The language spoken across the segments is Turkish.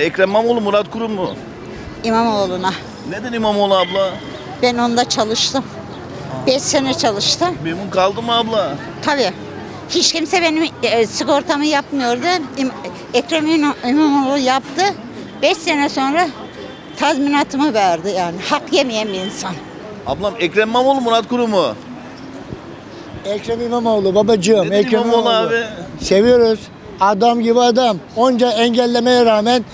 Ekrem İmamoğlu, Murat Kurum mu? İmamoğlu'na. Neden İmamoğlu abla? Ben onda çalıştım. 5 sene çalıştım. Memnun kaldı mı abla? Tabii. Hiç kimse benim e, sigortamı yapmıyordu. İm- Ekrem İmam- İmamoğlu yaptı. 5 sene sonra tazminatımı verdi yani. Hak yemeyen bir insan. Ablam Ekrem İmamoğlu, Murat Kurum mu? Ekrem İmamoğlu babacığım. Neden Ekrem İmamoğlu abi? Seviyoruz. Adam gibi adam. Onca engellemeye rağmen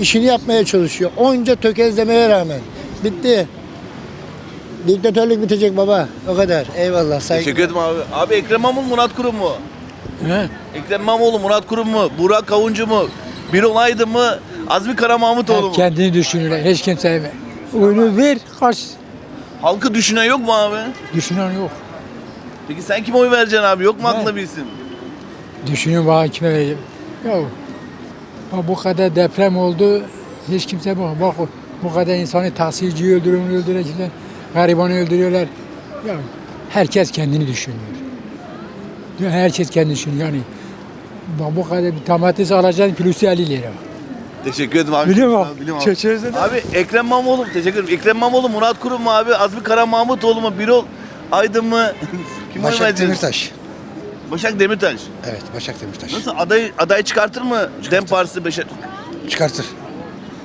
işini yapmaya çalışıyor. Onca tökezlemeye rağmen. Bitti. Diktatörlük bitecek baba. O kadar. Eyvallah. Saygı. Teşekkür ederim abi. Abi Ekrem İmamoğlu, Murat Kurum mu? He? Ekrem İmamoğlu, Murat Kurum mu? Burak Kavuncu mu? Birol Aydın mı? Azmi Kara Mahmutoğlu mu? Kendini düşünürler. Hiç kimse oyunu ver, kaç. Halkı düşünen yok mu abi? Düşünen yok. Peki sen kime oy vereceksin abi? Yok mu aklında bir isim? Düşünüyor bana kime vereceğim. Ya bak bu kadar deprem oldu. Hiç kimse bak, bak bu kadar insanı taksiciyi öldürüyorlar, öldürüyorlar, garibanı öldürüyorlar. Ya herkes kendini düşünüyor. Herkes kendini düşünüyor. Yani bak bu kadar bir domates alacaksın kilosu 50 lira. Teşekkür ederim abi. Biliyor musun? Biliyorum abi. Çözüldü. Abi Ekrem İmamoğlu teşekkür ederim. Ekrem İmamoğlu, Murat Kurum mu abi? Azmi Kara Mahmutoğlu mu? Birol Aydın mı? Kim Başak? Demirtaş. Başak Demirtaş. Evet Başak Demirtaş. Nasıl aday aday çıkartır mı? Dem Partisi Beşer. Çıkartır.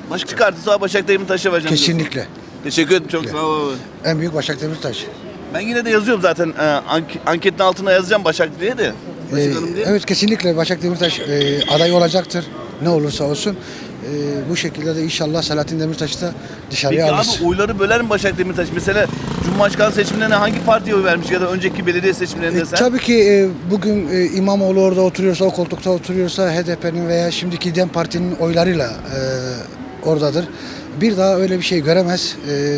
Başka çıkartırsa Başak Demirtaş'a vereceğim. diyorsun. Kesinlikle. Teşekkür ederim çok sağ ol abi. En büyük Başak Demirtaş. Ben yine de yazıyorum zaten e, ank- anketin altına yazacağım Başak diye de. Ee, Başkanım diye. evet kesinlikle Başak Demirtaş e, aday olacaktır. Ne olursa olsun. E, bu şekilde de inşallah Selahattin Demirtaş'ı da dışarıya Peki alır. abi oyları böler mi Başak Demirtaş? Mesela Cumhurbaşkanı seçimlerine hangi partiye oy vermiş ya da önceki belediye seçimlerinde E, sen? tabii ki e, bugün e, İmamoğlu orada oturuyorsa, o koltukta oturuyorsa HDP'nin veya şimdiki DEM Parti'nin oylarıyla e, oradadır. Bir daha öyle bir şey göremez. E,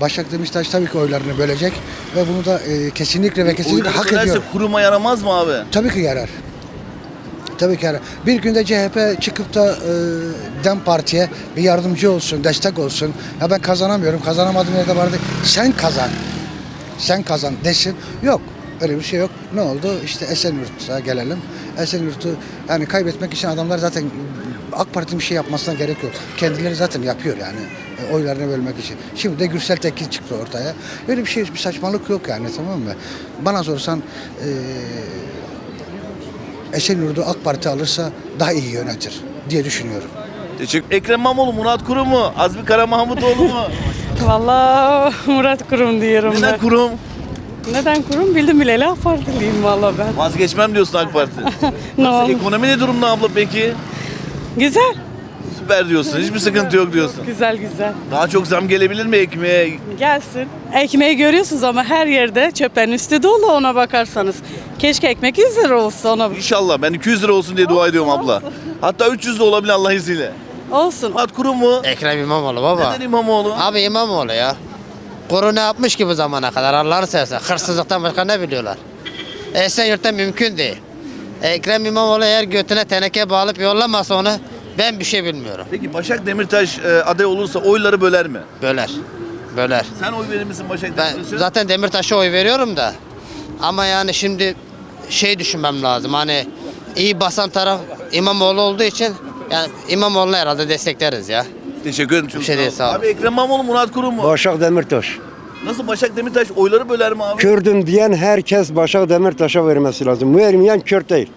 Başak Demirtaş tabii ki oylarını bölecek ve bunu da e, kesinlikle ve kesinlikle Oyları hak bölerse ediyor. kuruma yaramaz mı abi? Tabii ki yarar. Tabii ki yarar. Bir günde CHP çıkıp da e, DEM Parti'ye bir yardımcı olsun, destek olsun. Ya ben kazanamıyorum, kazanamadığım yerde vardı. Sen kazan, sen kazan desin. Yok, öyle bir şey yok. Ne oldu? İşte Esenyurt'a gelelim. Esenyurt'u yani kaybetmek için adamlar zaten AK Parti'nin bir şey yapmasına gerek yok. Kendileri zaten yapıyor yani e, oylarını bölmek için. Şimdi de Gürsel Tekin çıktı ortaya. Öyle bir şey, bir saçmalık yok yani tamam mı? Bana sorsan e, Esenyurt'u AK Parti alırsa daha iyi yönetir diye düşünüyorum. Teşekkür Ekrem İmamoğlu, Murat Kurum mu? Azmi Kara Mahmutoğlu mu? Vallahi Murat Kurum diyorum Neden ben. kurum? Neden Kurum? Bildim bileli AK Partiliyim valla ben. Vazgeçmem diyorsun AK Parti. Ne Nasıl, oldu? ekonomi ne durumda abla peki? Güzel, Süper diyorsun. Hiçbir sıkıntı yok diyorsun. güzel güzel. Daha çok zam gelebilir mi ekmeğe? Gelsin. Ekmeği görüyorsunuz ama her yerde çöplerin üstü dolu ona bakarsanız. Keşke ekmek 100 lira olsa ona. İnşallah ben 200 lira olsun diye dua ediyorum abla. Hatta 300 de olabilir Allah izniyle. Olsun. Murat Kurum mu? Ekrem İmamoğlu baba. Neden İmamoğlu? Abi İmamoğlu ya. Kuru ne yapmış ki bu zamana kadar Allah'ını seversen. Hırsızlıktan başka ne biliyorlar? Esenyurt'ta mümkün değil. Ekrem İmamoğlu eğer götüne teneke bağlayıp yollamasa onu ben bir şey bilmiyorum. Peki Başak Demirtaş e, aday olursa oyları böler mi? Böler. Böler. Sen oy verir misin Başak Ben Demirtaş'a? zaten Demirtaş'a oy veriyorum da. Ama yani şimdi şey düşünmem lazım. Hani iyi basan taraf İmamoğlu olduğu için yani İmamoğlu'nu herhalde destekleriz ya. Teşekkür ederim. Çok Bir şey değil, sağ ol. Abi Ekrem İmamoğlu, Murat Kurum mu? Başak Demirtaş. Nasıl Başak Demirtaş oyları böler mi abi? Kürdüm diyen herkes Başak Demirtaş'a vermesi lazım. Vermeyen Kürt değil.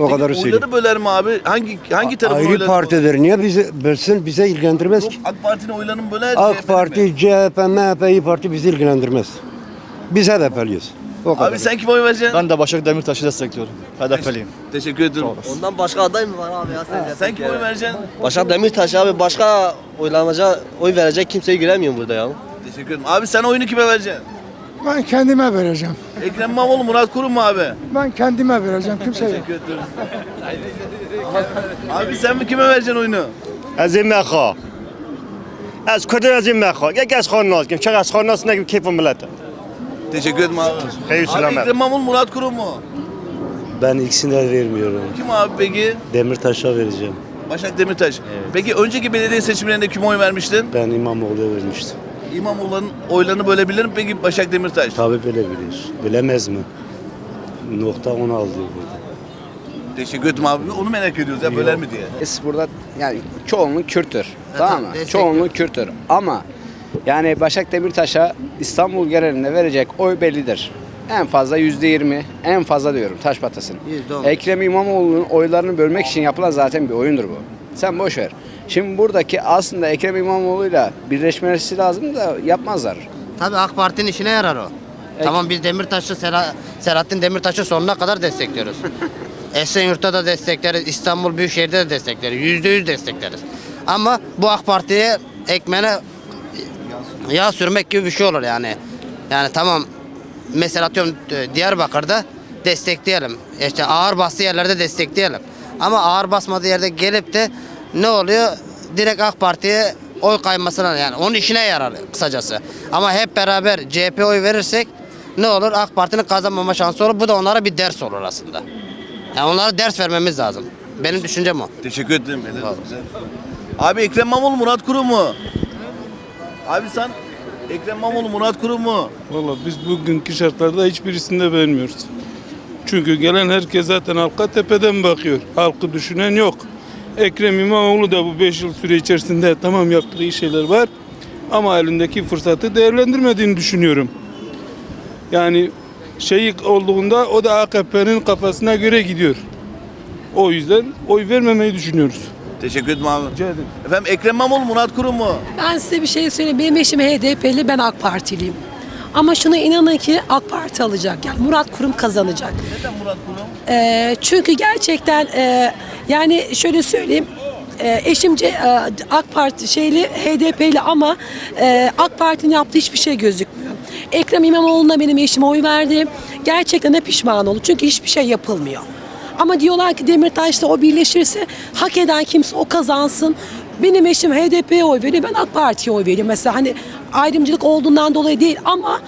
O Peki, kadar söyleyeyim. Oyları böler mi abi? Hangi hangi tarafın Ayrı oyları partidir. Niye bizi bölsün? Bize ilgilendirmez Yok, ki. AK Parti'nin oylarını böler? CHP'nin AK mi? Parti, CHP, MHP, İYİ Parti bizi ilgilendirmez. Biz HDP'liyiz. O kadar. Abi sen kime oy vereceksin? Ben de Başak Demirtaş'ı destekliyorum. HDP'liyim. Teşekkür ederim. Ondan başka aday mı var abi ya sence? Sen kime oy vereceksin? Başak Demirtaş abi başka oylamaca oy verecek kimseyi göremiyorum burada ya. Teşekkür ederim. Abi sen oyunu kime vereceksin? Ben kendime vereceğim. Ekrem İmamoğlu, Murat Kurum mu abi? Ben kendime vereceğim. Kimseye Teşekkür ederim. abi sen mi kime vereceksin oyunu? از این مخا از کدوم از این مخا یک از خان ناز کن چقدر از خان ناز نگیم کیف ملت Teşekkür ederim abi. Hayır, Abi selamet. Ekrem İmamoğlu, Murat Kurum mu? Ben ikisini de vermiyorum. Kim abi peki? Demirtaş'a vereceğim. Başak Demirtaş. Peki önceki belediye seçimlerinde kime oy vermiştin? Ben İmamoğlu'ya vermiştim. İmamoğlu'nun oylarını bölebilir mi peki Başak Demirtaş? Tabi bilebilir. Bilemez mi? Nokta onu aldı burada. Teşekkür ederim abi. Onu merak ediyoruz ya böler mi diye. Biz burada yani çoğunluk Kürttür. tamam mı? Çoğunluk Kürttür. Ama yani Başak Demirtaş'a İstanbul genelinde verecek oy bellidir. En fazla yüzde yirmi, en fazla diyorum taş batasın. Yüzde on. Ekrem İmamoğlu'nun oylarını bölmek için yapılan zaten bir oyundur bu. Sen boş ver. Şimdi buradaki aslında Ekrem İmamoğlu'yla birleşmesi lazım da yapmazlar. Tabii AK Parti'nin işine yarar o. Tamam biz Demirtaş'ı Sera- Selahattin Demirtaş'ı sonuna kadar destekliyoruz. Esenyurt'ta da destekleriz, İstanbul Büyükşehir'de de destekleriz. Yüzde yüz destekleriz. Ama bu AK Parti'ye ekmene yağ sürmek gibi bir şey olur yani. Yani tamam mesela atıyorum e, Diyarbakır'da destekleyelim. İşte ağır bastığı yerlerde destekleyelim. Ama ağır basmadığı yerde gelip de ne oluyor? Direkt AK Parti'ye oy kaymasına yani onun işine yarar kısacası. Ama hep beraber CHP oy verirsek ne olur? AK Parti'nin kazanmama şansı olur. Bu da onlara bir ders olur aslında. Yani onlara ders vermemiz lazım. Benim düşüncem o. Teşekkür ederim. Abi Ekrem İmamoğlu Murat Kurum mu? Abi sen Ekrem İmamoğlu Murat Kurum mu? Valla biz bugünkü şartlarda hiçbirisini de beğenmiyoruz. Çünkü gelen herkes zaten halka tepeden bakıyor. Halkı düşünen yok. Ekrem İmamoğlu da bu 5 yıl süre içerisinde tamam yaptığı iyi şeyler var. Ama elindeki fırsatı değerlendirmediğini düşünüyorum. Yani şey olduğunda o da AKP'nin kafasına göre gidiyor. O yüzden oy vermemeyi düşünüyoruz. Teşekkür ederim abi. Rica ederim. Efendim Ekrem İmamoğlu Murat Kurum mu? Ben size bir şey söyleyeyim. Benim eşim HDP'li, ben AK Partiliyim. Ama şuna inanın ki AK Parti alacak. Yani Murat Kurum kazanacak. Neden Murat Kurum? Ee, çünkü gerçekten e, yani şöyle söyleyeyim. e, eşimce e, AK Parti şeyli HDP'li ama e, AK Parti'nin yaptığı hiçbir şey gözükmüyor. Ekrem İmamoğlu'na benim eşim oy verdi. Gerçekten de pişman oldu. Çünkü hiçbir şey yapılmıyor. Ama diyorlar ki Demirtaş'la o birleşirse hak eden kimse o kazansın. Benim eşim HDP'ye oy veriyor. Ben AK Parti'ye oy veriyorum. Mesela hani ayrımcılık olduğundan dolayı değil ama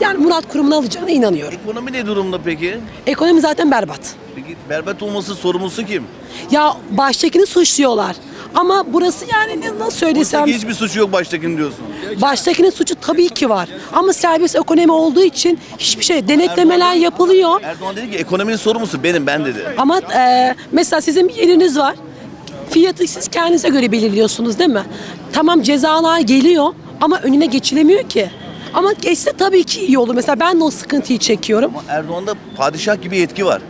yani Murat Kurum'un alacağına inanıyorum. Ekonomi ne durumda peki? Ekonomi zaten berbat. Peki berbat olması sorumlusu kim? Ya baştakini suçluyorlar. Ama burası yani ne- nasıl söylesem Buradaki hiçbir suçu yok baştakinin diyorsun. baştakinin suçu tabii ki var. Ama serbest ekonomi olduğu için hiçbir şey denetlemeler yapılıyor. Erdoğan dedi ki ekonominin sorumlusu benim ben dedi. Ama e, mesela sizin bir yeriniz var. Fiyatı siz kendinize göre belirliyorsunuz değil mi? Tamam cezalar geliyor ama önüne geçilemiyor ki. Ama geçse tabii ki iyi olur. Mesela ben de o sıkıntıyı çekiyorum. Ama Erdoğan'da padişah gibi yetki var.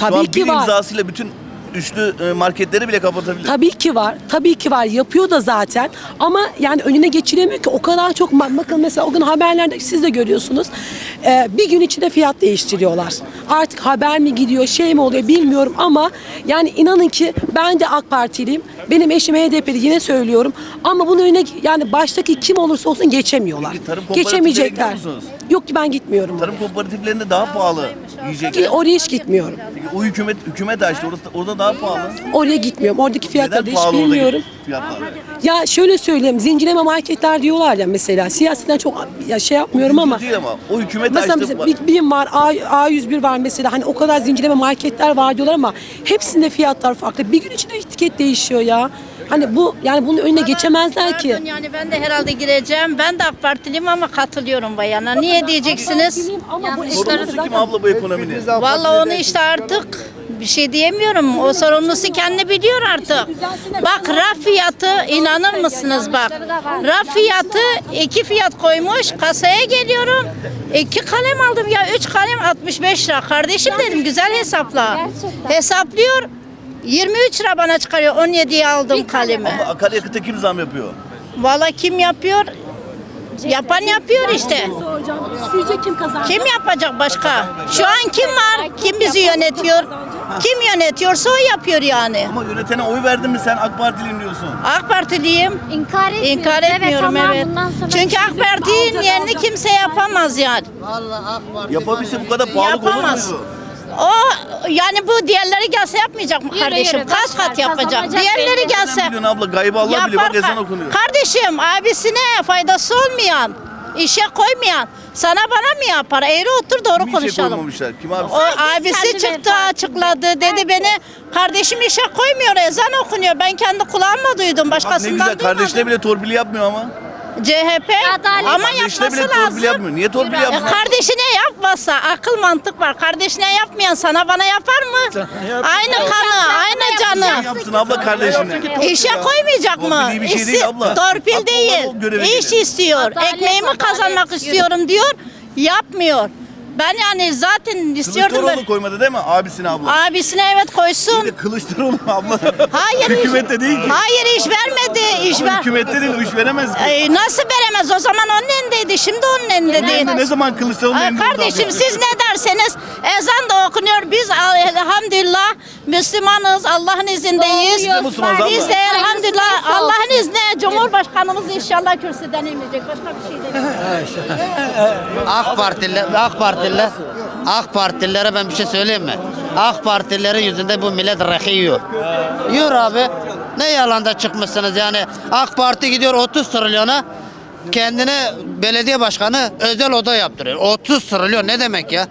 Şu an Tabii bir ki var. imzasıyla bütün üçlü e, marketleri bile kapatabilir. Tabii ki var. Tabii ki var. Yapıyor da zaten. Ama yani önüne geçilemiyor ki. O kadar çok bakın mesela o gün haberlerde siz de görüyorsunuz. Ee, bir gün içinde fiyat değiştiriyorlar. Artık haber mi gidiyor, şey mi oluyor bilmiyorum ama yani inanın ki ben de AK Partiliyim. Benim eşim HDP'li yine söylüyorum. Ama bunun önüne yani baştaki kim olursa olsun geçemiyorlar. Peki tarım Geçemeyecekler. musunuz? Yok ki ben gitmiyorum. Tarım kooperatiflerinde daha pahalı yiyecekler. Ki oraya hiç gitmiyorum. Peki o hükümet hükümet açtı orada, orada daha pahalı. Oraya gitmiyorum. Oradaki fiyatları da hiç bilmiyorum. fiyatlar? Ya şöyle söyleyeyim, zincirleme marketler diyorlar ya mesela. Siyasetten çok ya şey yapmıyorum ama. Değil ama o hükümet Mesela açtı. mesela bir BİM var, A, A101 var mesela. Hani o kadar zincirleme marketler var diyorlar ama hepsinde fiyatlar farklı. Bir gün içinde etiket değişiyor ya. Hani bu yani bunun önüne geçemezler ki. Yani ben de herhalde gireceğim. Ben de AK Partiliyim ama katılıyorum bayana. Niye diyeceksiniz? Ama bu Sorumlusu kim abla bu ekonominin? Vallahi onu işte artık bir şey diyemiyorum. O sorumlusu kendi biliyor artık. Bak raf fiyatı inanır mısınız bak. Raf fiyatı iki fiyat koymuş. Kasaya geliyorum. İki kalem aldım ya. Üç kalem 65 lira. Kardeşim dedim güzel hesapla. Hesaplıyor. 23 lira bana çıkarıyor. 17'ye aldım kalemi. Akaryakıta kim zam yapıyor? Vallahi kim yapıyor? Yapan yapıyor işte. Sizce kim kazandı? Kim yapacak başka? Şu an kim var? Kim bizi yönetiyor? Kim yönetiyorsa o yapıyor yani. Ama yönetene oy verdin mi sen AK Partiliyim diyorsun. AK Partiliyim. İnkar etmiyoruz. İnkar etmiyorum evet. evet. Tamam, bundan sonra Çünkü AK Parti'nin yerini kimse yapamaz yani. Yapabilse bu kadar pahalı olur Yapamaz. muydu? O yani bu diğerleri gelse yapmayacak mı kardeşim? yürü, Kaç kat yapacak? kazanacak Diğerleri belli. gelse Sen biliyorsun abla gaybı Allah biliyor bak ezan okunuyor. Kardeşim abisine faydası olmayan, işe koymayan sana bana mı yapar? Eğri otur doğru Kim işe konuşalım. koymamışlar? Kim abi? O abisi çıktı açıkladı dedi beni kardeşim işe koymuyor ezan okunuyor. Ben kendi kulağımla duydum Bak ne başkasından güzel kardeşine duymadım. bile torpili yapmıyor ama. CHP ama Kardeşine yapması bile torpil lazım. yapmıyor. Niye torpil E, yapmıyor? kardeşine yapmasa akıl mantık var. Kardeşine yapmayan sana bana yapar mı? Aynı kanı, aynı canı. yapsın abla kardeşine? İşe koymayacak mı? Torpil iyi bir şey değil abla. Torpil değil. göreve İş gelir. istiyor. Ekmeğimi kazanmak istiyorum diyor. Yapmıyor. Ben yani zaten istiyordum. Kılıçdaroğlu ben- koymadı değil mi abisine abla? Abisine evet koysun. Kılıçdaroğlu abla. Hayır. Hükümette değil ki. Hayır iş vermedi. İş Ama ver. hükümette değil, iş veremez ki. Ay, nasıl veremez? O zaman onun elindeydi. Şimdi onun elinde değil. Ne zaman Kılıçdaroğlu'nun Ay, elinde oldu kardeşim siz ne derseniz ezan da okunuyor. Biz elhamdülillah Müslümanız. Allah'ın izindeyiz. Biz de Müslümanız abla. Biz de elhamdülillah Allah'ın izniyle Cumhurbaşkanımız inşallah kürsüden inmeyecek. Başka bir şey değil. AK Partililer, AK Partililer, AK Partililere ben bir şey söyleyeyim mi? AK Partililerin yüzünde bu millet rakı yiyor. Yiyor abi. Ne yalanda çıkmışsınız yani. AK Parti gidiyor 30 trilyona kendine belediye başkanı özel oda yaptırıyor. 30 trilyon ne demek ya?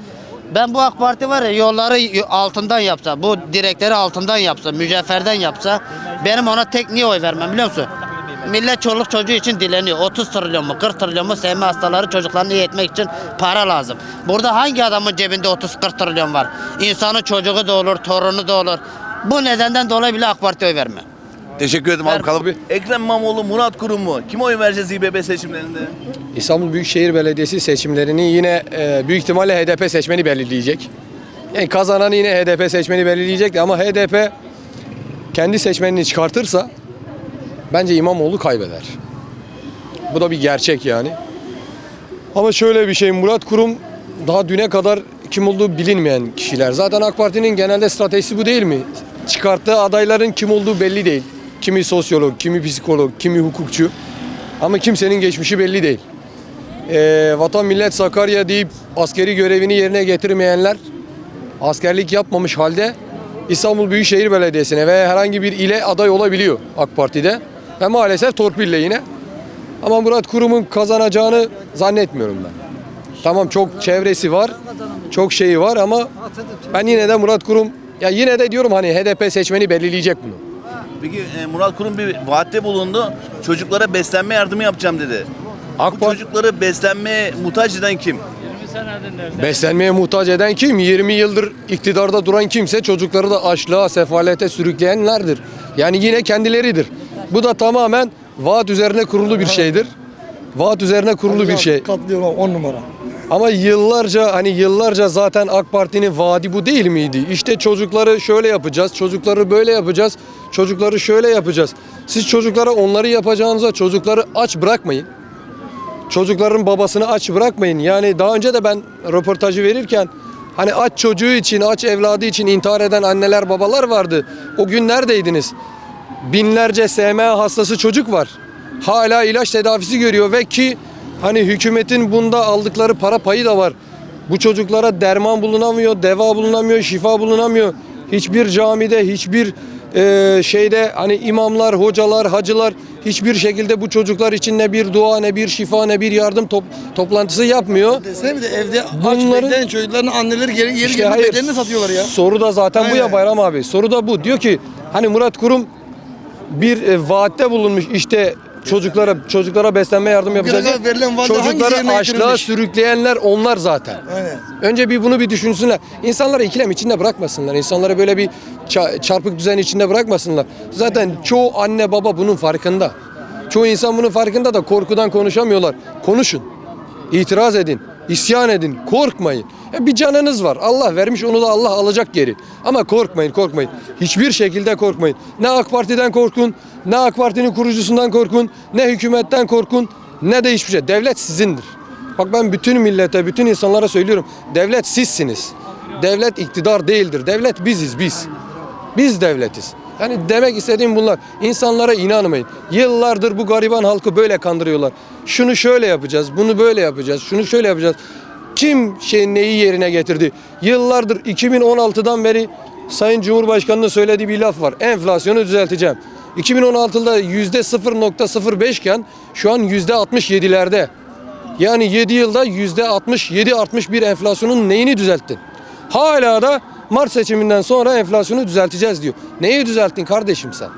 Ben bu AK Parti var ya yolları altından yapsa, bu direkleri altından yapsa, mücevherden yapsa benim ona tek niye oy vermem biliyor musun? Millet çoluk çocuğu için dileniyor. 30 trilyon mu 40 trilyon mu sevme hastaları çocuklarını iyi etmek için para lazım. Burada hangi adamın cebinde 30-40 trilyon var? İnsanın çocuğu da olur, torunu da olur. Bu nedenden dolayı bile AK Parti'ye oy verme. Teşekkür ederim abi. Kalıp. Ekrem İmamoğlu, Murat Kurum mu? Kime oy vereceğiz İBB seçimlerinde? İstanbul Büyükşehir Belediyesi seçimlerini yine e, büyük ihtimalle HDP seçmeni belirleyecek. Yani kazananı yine HDP seçmeni belirleyecek ama HDP kendi seçmenini çıkartırsa bence İmamoğlu kaybeder. Bu da bir gerçek yani. Ama şöyle bir şey Murat Kurum daha düne kadar kim olduğu bilinmeyen kişiler. Zaten AK Parti'nin genelde stratejisi bu değil mi? Çıkarttığı adayların kim olduğu belli değil. Kimi sosyolog, kimi psikolog, kimi hukukçu. Ama kimsenin geçmişi belli değil. Ee, Vatan Millet Sakarya deyip askeri görevini yerine getirmeyenler askerlik yapmamış halde İstanbul Büyükşehir Belediyesi'ne veya herhangi bir ile aday olabiliyor AK Parti'de. Ve maalesef torpille yine. Ama Murat Kurum'un kazanacağını zannetmiyorum ben. Tamam çok çevresi var, çok şeyi var ama ben yine de Murat Kurum ya yine de diyorum hani HDP seçmeni belirleyecek bunu. Peki e, Murat Kurum bir vaatte bulundu. Çocuklara beslenme yardımı yapacağım dedi. AK Bu Parti çocukları beslenmeye muhtaç eden kim? beslenmeye muhtaç eden kim? 20 yıldır iktidarda duran kimse çocukları da açlığa, sefalete sürükleyenlerdir. Yani yine kendileridir. Bu da tamamen vaat üzerine kurulu bir şeydir. Vaat üzerine kurulu bir şey. Katlıyorum 10 numara. Ama yıllarca hani yıllarca zaten AK Parti'nin vaadi bu değil miydi? İşte çocukları şöyle yapacağız, çocukları böyle yapacağız, çocukları şöyle yapacağız. Siz çocuklara onları yapacağınıza çocukları aç bırakmayın. Çocukların babasını aç bırakmayın. Yani daha önce de ben röportajı verirken hani aç çocuğu için, aç evladı için intihar eden anneler babalar vardı. O gün neredeydiniz? Binlerce SMA hastası çocuk var. Hala ilaç tedavisi görüyor ve ki hani hükümetin bunda aldıkları para payı da var. Bu çocuklara derman bulunamıyor, deva bulunamıyor, şifa bulunamıyor. Hiçbir camide, hiçbir e, şeyde hani imamlar, hocalar, hacılar hiçbir şekilde bu çocuklar için ne bir dua, ne bir şifa, ne bir yardım top- toplantısı yapmıyor. Desene bir de evde Bunların- bekleyen çocukların anneleri geri, yeri İşte gelip bedenini satıyorlar ya. Soru da zaten bu ya Aynen. Bayram abi. Soru da bu. Diyor ki hani Murat Kurum bir e, vaatte bulunmuş işte çocuklara çocuklara beslenme yardım yapacağız. kadar verilen hangisi Çocukları yerine açlığa getirilmiş? sürükleyenler onlar zaten. Aynen. Önce bir bunu bir düşünsünler. İnsanları ikilem içinde bırakmasınlar. İnsanları böyle bir ça- çarpık düzen içinde bırakmasınlar. Zaten çoğu anne baba bunun farkında. Çoğu insan bunun farkında da korkudan konuşamıyorlar. Konuşun. İtiraz edin. isyan edin. Korkmayın. Ya bir canınız var. Allah vermiş onu da Allah alacak geri. Ama korkmayın, korkmayın. Hiçbir şekilde korkmayın. Ne AK Parti'den korkun, ne AK Parti'nin kurucusundan korkun, ne hükümetten korkun, ne de hiçbir şey. Devlet sizindir. Bak ben bütün millete, bütün insanlara söylüyorum. Devlet sizsiniz. Devlet iktidar değildir. Devlet biziz biz. Biz devletiz. Yani demek istediğim bunlar. İnsanlara inanmayın. Yıllardır bu gariban halkı böyle kandırıyorlar. Şunu şöyle yapacağız, bunu böyle yapacağız, şunu şöyle yapacağız. Kim şey neyi yerine getirdi? Yıllardır 2016'dan beri Sayın Cumhurbaşkanı'nın söylediği bir laf var. Enflasyonu düzelteceğim. 2016'da yüzde 0.05 iken şu an yüzde 67'lerde. Yani 7 yılda yüzde 67 artmış bir enflasyonun neyini düzelttin? Hala da Mart seçiminden sonra enflasyonu düzelteceğiz diyor. Neyi düzelttin kardeşim sen?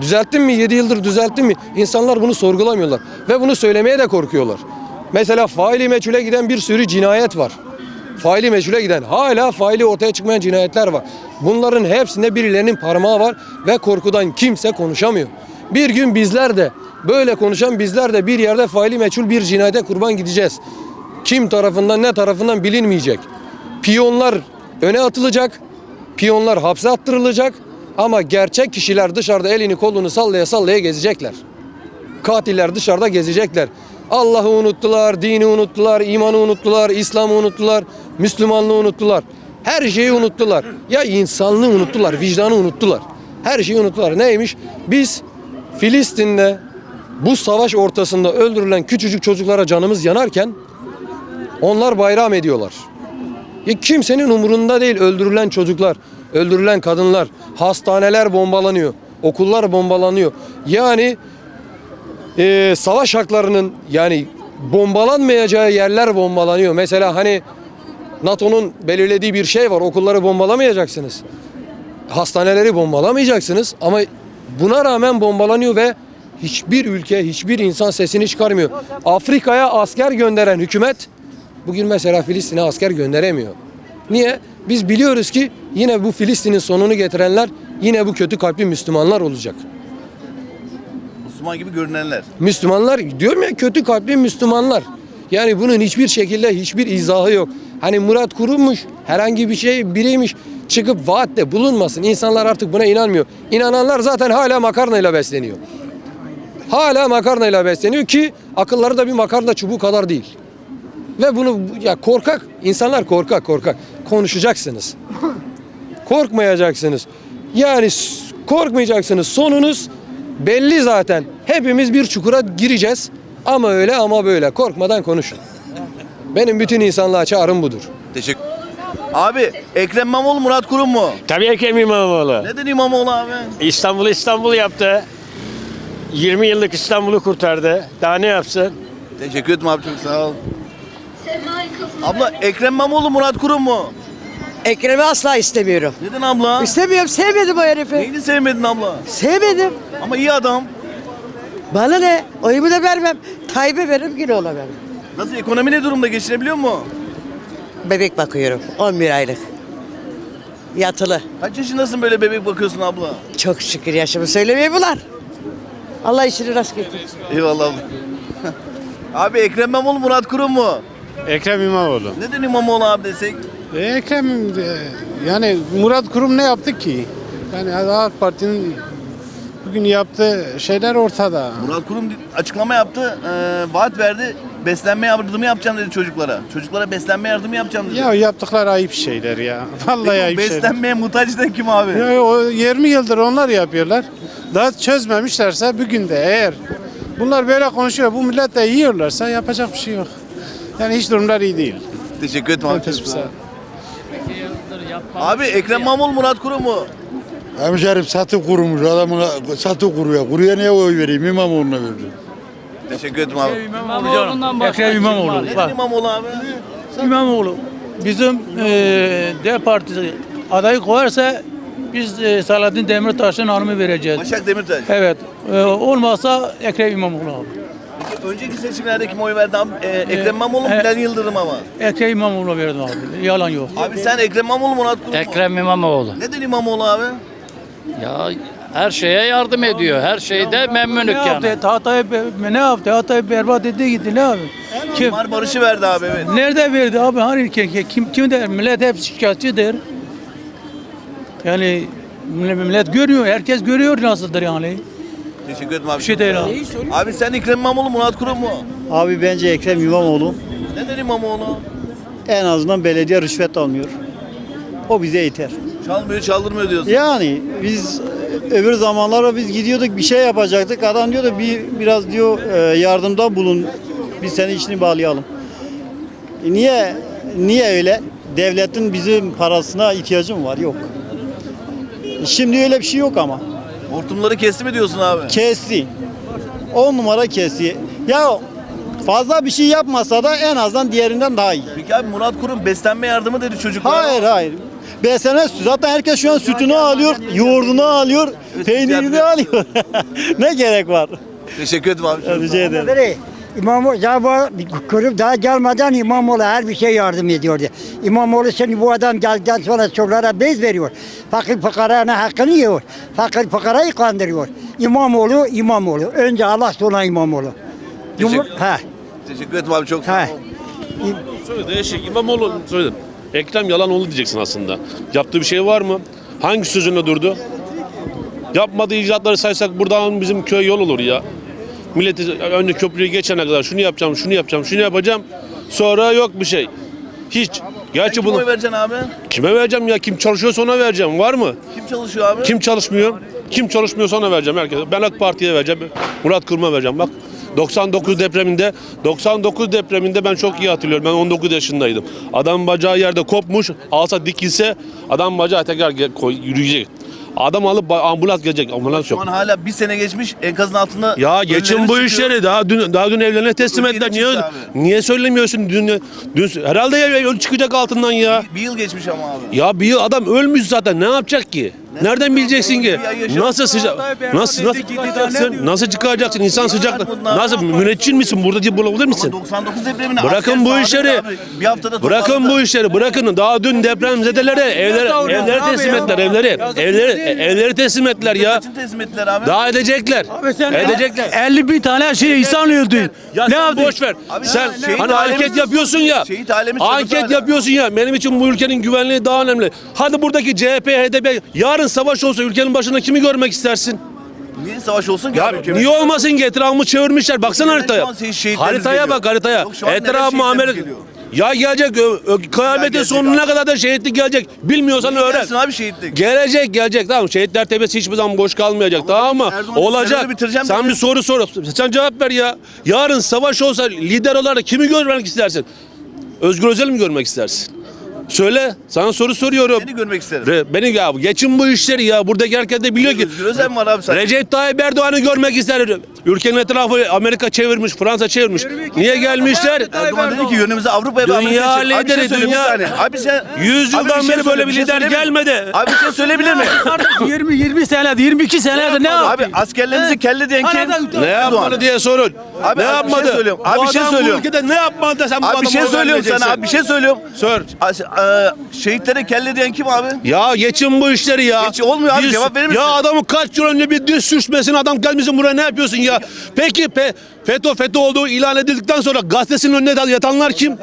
Düzelttin mi? 7 yıldır düzelttin mi? İnsanlar bunu sorgulamıyorlar. Ve bunu söylemeye de korkuyorlar. Mesela faili meçhule giden bir sürü cinayet var. Faili meçhule giden, hala faili ortaya çıkmayan cinayetler var. Bunların hepsinde birilerinin parmağı var ve korkudan kimse konuşamıyor. Bir gün bizler de böyle konuşan bizler de bir yerde faili meçhul bir cinayete kurban gideceğiz. Kim tarafından ne tarafından bilinmeyecek. Piyonlar öne atılacak. Piyonlar hapse attırılacak. Ama gerçek kişiler dışarıda elini kolunu sallaya sallaya gezecekler. Katiller dışarıda gezecekler. Allah'ı unuttular, dini unuttular, imanı unuttular, İslam'ı unuttular, Müslümanlığı unuttular. Her şeyi unuttular. Ya insanlığı unuttular, vicdanı unuttular. Her şeyi unuttular. Neymiş? Biz Filistin'de bu savaş ortasında öldürülen küçücük çocuklara canımız yanarken onlar bayram ediyorlar. Ya kimsenin umurunda değil öldürülen çocuklar, öldürülen kadınlar, hastaneler bombalanıyor, okullar bombalanıyor. Yani e, savaş haklarının yani bombalanmayacağı yerler bombalanıyor. Mesela hani NATO'nun belirlediği bir şey var. Okulları bombalamayacaksınız. Hastaneleri bombalamayacaksınız ama buna rağmen bombalanıyor ve hiçbir ülke, hiçbir insan sesini çıkarmıyor. Afrika'ya asker gönderen hükümet bugün mesela Filistin'e asker gönderemiyor. Niye? Biz biliyoruz ki yine bu Filistin'in sonunu getirenler yine bu kötü kalpli Müslümanlar olacak. Müslüman gibi görünenler. Müslümanlar diyorum ya kötü kalpli Müslümanlar. Yani bunun hiçbir şekilde hiçbir izahı yok. Hani Murat Kurum'muş herhangi bir şey biriymiş çıkıp vaatte bulunmasın. İnsanlar artık buna inanmıyor. İnananlar zaten hala makarnayla besleniyor. Hala makarnayla besleniyor ki akılları da bir makarna çubuğu kadar değil. Ve bunu ya korkak insanlar korkak korkak konuşacaksınız. Korkmayacaksınız. Yani korkmayacaksınız. Sonunuz belli zaten. Hepimiz bir çukura gireceğiz. Ama öyle ama böyle. Korkmadan konuşun. Benim bütün insanlığa çağrım budur. Teşekkür. Abi Ekrem İmamoğlu Murat Kurum mu? Tabii Ekrem İmamoğlu. Neden İmamoğlu abi? İstanbul'u İstanbul yaptı. 20 yıllık İstanbul'u kurtardı. Daha ne yapsın? Teşekkür ederim abi çok sağ ol. Abla Ekrem İmamoğlu Murat Kurum mu? Ekrem'i asla istemiyorum. Neden abla? İstemiyorum, sevmedim o herifi. Neyini sevmedin abla? Sevmedim. Ama iyi adam. Bana ne? Oyumu da vermem. Tayyip'e veririm, yine ona veririm. Nasıl ekonomi ne durumda geçinebiliyor mu? Bebek bakıyorum, 11 aylık. Yatılı. Kaç yaşındasın böyle bebek bakıyorsun abla? Çok şükür yaşımı söylemeye bunlar. Allah işini rast getirsin. Eyvallah abla. abi Ekrem İmamoğlu Murat Kurum mu? Ekrem İmamoğlu. Neden İmamoğlu abi desek? E, Ekrem e, yani Murat Kurum ne yaptı ki? Yani AK Parti'nin bugün yaptığı şeyler ortada. Murat Kurum açıklama yaptı, eee, vaat verdi. Beslenme yardımı yapacağım dedi çocuklara. Çocuklara beslenme yardımı yapacağım dedi. Ya yaptıkları ayıp şeyler ya. Vallahi Peki, ayıp şeyler. beslenmeye muhtaç da kim abi? Ya, o 20 yıldır onlar yapıyorlar. Daha çözmemişlerse bugün de eğer bunlar böyle konuşuyor, bu millet de yiyorlarsa yapacak bir şey yok. Yani hiç durumlar iyi değil. Teşekkür ederim. Teşekkür ederim. Abi Ekrem İmamoğlu Murat Kurum mu? Hemşerim satı kurumuş adamın satı kuruyor. Kuruya niye oy vereyim İmamoğlu'na verdim. Teşekkür ederim abi. İmamoğlu'ndan Ekrem İmamoğlu. Bak, İmamoğlu abi? İmamoğlu bizim e, D partisi adayı koyarsa biz e, Selahattin Demirtaş'ın hanımı vereceğiz. Başak Demirtaş. Evet. E, olmazsa Ekrem İmamoğlu abi. Peki, önceki seçimlerde kim oy verdi abi? Ee, Ekrem İmamoğlu mu e- Bilal Yıldırım ama. Ekrem İmamoğlu verdim abi. Yalan yok. Abi sen Ekrem İmamoğlu Murat Kurum mu? Ekrem İmamoğlu. Neden İmamoğlu abi? Ya her şeye yardım ediyor. Her şeyde memnunuk Ne yani. yaptı? Hatay'ı be- ne yaptı? Hatay'ı berbat etti gitti. Ne abi? Kim? Var barışı verdi abi evet. Nerede verdi abi? Hani kim, kim, kim der? Millet hep şikayetçidir. Yani millet, millet görüyor. Herkes görüyor nasıldır yani. Teşekkür ederim abi. Bir şey değil abi. Abi sen Ekrem İmamoğlu Murat Kurum mu? Abi bence Ekrem İmamoğlu Neden İmamoğlu? en azından belediye rüşvet almıyor. O bize yeter. Çalmıyor çaldırmıyor diyorsun. Yani biz e, öbür zamanlara biz gidiyorduk bir şey yapacaktık. Adam diyordu bir biraz diyor e, yardımda bulun. Biz senin işini bağlayalım. E niye niye öyle? Devletin bizim parasına ihtiyacı mı var? Yok. E Şimdi öyle bir şey yok ama. Hortumları kesti mi diyorsun abi? Kesti. 10 numara kesti. Ya fazla bir şey yapmasa da en azından diğerinden daha iyi. Peki abi Murat Kurum beslenme yardımı dedi çocuklara. Hayır hayır. Beslenen süt. Zaten herkes şu an sütünü alıyor, yoğurdunu alıyor, peynirini alıyor. ne gerek var? Teşekkür ederim abi. Rica ederim. İmamoğlu daha bu kurup daha gelmeden İmamoğlu her bir şey yardım ediyordu. İmamoğlu şimdi bu adam geldikten sonra çocuklara bez veriyor. Fakir fukaranın hakkını yiyor. Fakir fukarayı kandırıyor. İmamoğlu İmamoğlu. Önce Allah sonra İmamoğlu. Cumhur, ha. Teşekkür ederim abi çok sağ ol. Söyle değişik. İmamoğlu söyledim. Ekrem Yalanoğlu diyeceksin aslında. Yaptığı bir şey var mı? Hangi sözünde durdu? Yapmadığı icraatları saysak buradan bizim köy yol olur ya. Milleti önce köprüyü geçene kadar şunu yapacağım, şunu yapacağım, şunu yapacağım. Sonra yok bir şey. Hiç. Gerçi Kime bunu oy vereceksin abi? kime vereceğim ya? Kim çalışıyorsa ona vereceğim. Var mı? Kim çalışıyor abi? Kim çalışmıyor? Kim çalışmıyorsa ona vereceğim herkese. Ben AK Parti'ye vereceğim. Murat Kurum'a vereceğim. Bak 99 depreminde 99 depreminde ben çok iyi hatırlıyorum. Ben 19 yaşındaydım. Adam bacağı yerde kopmuş. Alsa dikilse adam bacağı tekrar ge- koy, yürüyecek. Adam alıp ambulans gelecek. Ambulans Şu yok. an hala bir sene geçmiş enkazın altında. Ya geçin bu işleri daha dün daha dün evlerine teslim ettiler. Niye çıktı niye söylemiyorsun dün dün herhalde ya, çıkacak altından ya. Bir yıl geçmiş ama abi. Ya bir yıl adam ölmüş zaten ne yapacak ki? Nereden bileceksin ki? Nasıl sıcak? Nasıl nasıl çıkacaksın? Nasıl çıkacaksın? İnsan sıcak. Nasıl müneccin misin? Burada diye bulabilir misin? 99 depremini Bırakın bu işleri. Bir haftada Bırakın bu işleri. Bırakın. Daha dün depremzedelere evler evleri teslim ettiler. Evleri. Evleri evleri teslim ettiler ya. Teslim ettiler abi? Daha edecekler. Edecekler. 50 bin tane şey insan öldü. Ya ne sen yaptın? boş ver. Sen hani anket yapıyorsun ya. Anket yapıyorsun ya. Benim için bu ülkenin güvenliği daha önemli. Hadi buradaki CHP, HDP yarın savaş olsa ülkenin başında kimi görmek istersin? Niye savaş olsun ki Ya abi ülkemiz? niye olmasın ki etrafımı çevirmişler. Baksana Neden haritaya. an şehitlerimiz Haritaya bak haritaya. Şehitlerimiz Amerika. geliyor? Ya gelecek kıyametin sonuna abi. kadar da şehitlik gelecek. Bilmiyorsan öğren. Gelsin abi şehitlik. Gelecek gelecek tamam şehitler tepesi hiçbir zaman boş kalmayacak tamam mı? Erdoğan Olacak. Sen dedi. bir soru sor. Sen cevap ver ya. Yarın savaş olsa lider olarak kimi görmek istersin? Özgür Özel mi görmek istersin? Söyle. Sana soru soruyorum. Seni görmek isterim. Re- beni ya geçin bu işleri ya. Buradaki herkes de biliyor ki. Özgür Özel mi var abi sen? Recep Tayyip Erdoğan'ı görmek ister. Ülkenin etrafı Amerika çevirmiş, Fransa çevirmiş. Niye gelmişler? Erdoğan dedi ki yönümüzü Avrupa'ya ve Dünya Amerika'ya çevir. Abi bir şey lideri, söyleyeyim, bir dünya- saniye. Abi sen... 100 Abi yıldan bir şey beri böyle söyle, bir şey lider söyleyebilir miyim? gelmedi. Abi bir şey söyleyebilir miyim? 20 20 senedir 22 senedir ne yaptı? Abi askerlerimizi kelle diyen kim? Ne yapmadı diye sorun. Abi, ne abi bir yapmadı? şey söylüyorum. Abi Bu bir şey adam bu söylüyorum. ülkede ne yapmadı da sen bu Abi bir şey söylüyorum sana abi bir şey söylüyorum. Sor. As- e, şehitlere kelle diyen kim abi? Ya geçin bu işleri ya. Geç- olmuyor abi, cevap verir misin? Ya adamın kaç yıl önce bir diz sürçmesin adam gelmesin buraya ne yapıyorsun ya? Peki pe, FETÖ FETÖ olduğu ilan edildikten sonra gazetesinin önüne dal yatanlar kim?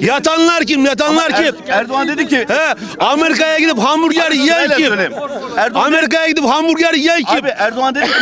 yatanlar kim? Yatanlar Ama kim? Er- Erdoğan dedi ki He, Amerika'ya gidip hamburger Abi yiyen kim? Amerika'ya gidip hamburger yiyen kim? Abi Erdoğan dedi ki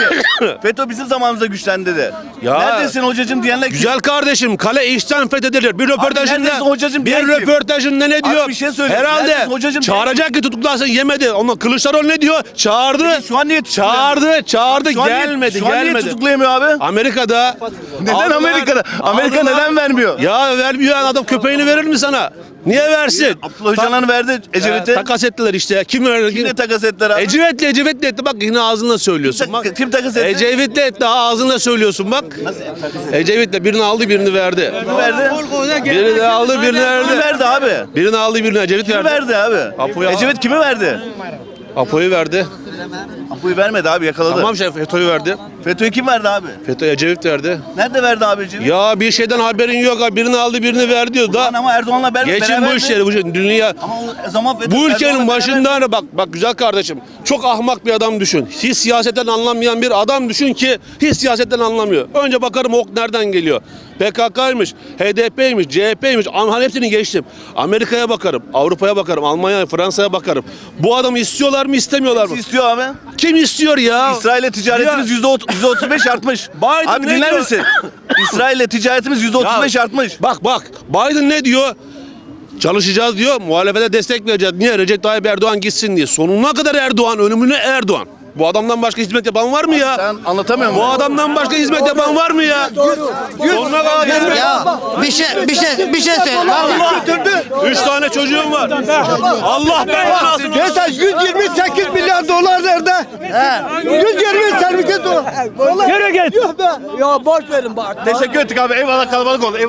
FETÖ bizim zamanımızda güçlendi dedi. Ya, Neredesin hocacım diyenler kim? Güzel kardeşim kale işten fethedilir. Bir röportajında hocacım bir röportajında ne diyor? bir şey söyle. Herhalde hocacım çağıracak ki tutuklarsın yemedi. Ama Kılıçdaroğlu ne diyor? Çağırdı. Peki şu an niye tutukluyor? Çağırdı, çağırdı Şu an niye- gelmedi, Şu an niye gelmedi. tutuklayamıyor abi? Amerika'da. Neden Aldılar, Amerika'da? Amerika aldılar. neden vermiyor? Ya vermiyor yani adam köpeğini verir mi sana? Niye versin? Abdullah Öcalan verdi Ecevit'e. Takas ettiler işte. Kim verdi? Kimle takas ettiler abi? Ecevit'le Ecevit'le etti bak yine ağzınla söylüyorsun. Kim Bak. kim takas etti? Ecevit'le etti ağzınla söylüyorsun bak. Ecevit'le birini aldı birini verdi. Kim verdi? Birini aldı birini Kimi verdi. verdi abi? Birini aldı birini Ecevit Kimi verdi. verdi abi? Apo'yu al- Ecevit kimi verdi? Apo'yu verdi. Apo'yu vermedi abi yakaladı. Tamam şey FETÖ'yü verdi. FETÖ'yü kim verdi abi? FETÖ Ecevit verdi. Nerede verdi abi Ecevit? Ya bir şeyden haberin yok abi. Birini aldı birini verdi diyor da. ama Erdoğan'la ber Geçin bu beraberdi. işleri. Bu şey- dünya Ama o zaman FETÖ bu ülkenin Erdoğan'la başından bak bak güzel kardeşim. Çok ahmak bir adam düşün. Hiç siyasetten anlamayan bir adam düşün ki hiç siyasetten anlamıyor. Önce bakarım ok nereden geliyor. PKK'ymış, HDP'ymiş, CHP'ymiş. Hani hepsini geçtim. Amerika'ya bakarım, Avrupa'ya bakarım, Almanya'ya, Fransa'ya bakarım. Bu adamı istiyorlar mı, istemiyorlar mı? Kim istiyor abi? Kim istiyor ya? İsrail'le ticaretimiz yüzde ot- yüzde otuz beş artmış. Biden Abi ne dinler diyor? misin? İsrail'le ticaretimiz yüzde otuz beş Ya, artmış. Bak bak Biden ne diyor? Çalışacağız diyor. Muhalefete destek vereceğiz. Niye? Recep Tayyip Erdoğan gitsin diye. Sonuna kadar Erdoğan, ölümüne Erdoğan. Bu adamdan başka hizmet yapan var mı ya? Sen anlatamıyor Bu musun? adamdan başka hizmet yapan var mı ya? Sonuna kadar hizmet. Ya bir şey bir şey bir şey söyle. Allah Üç tane çocuğum var. Allah belanı Mesela 128 milyar dolar nerede? 128 dolar. Yürü git. Ya boş verin bak. Teşekkür ettik abi. Eyvallah kalabalık oldu. Eyvallah.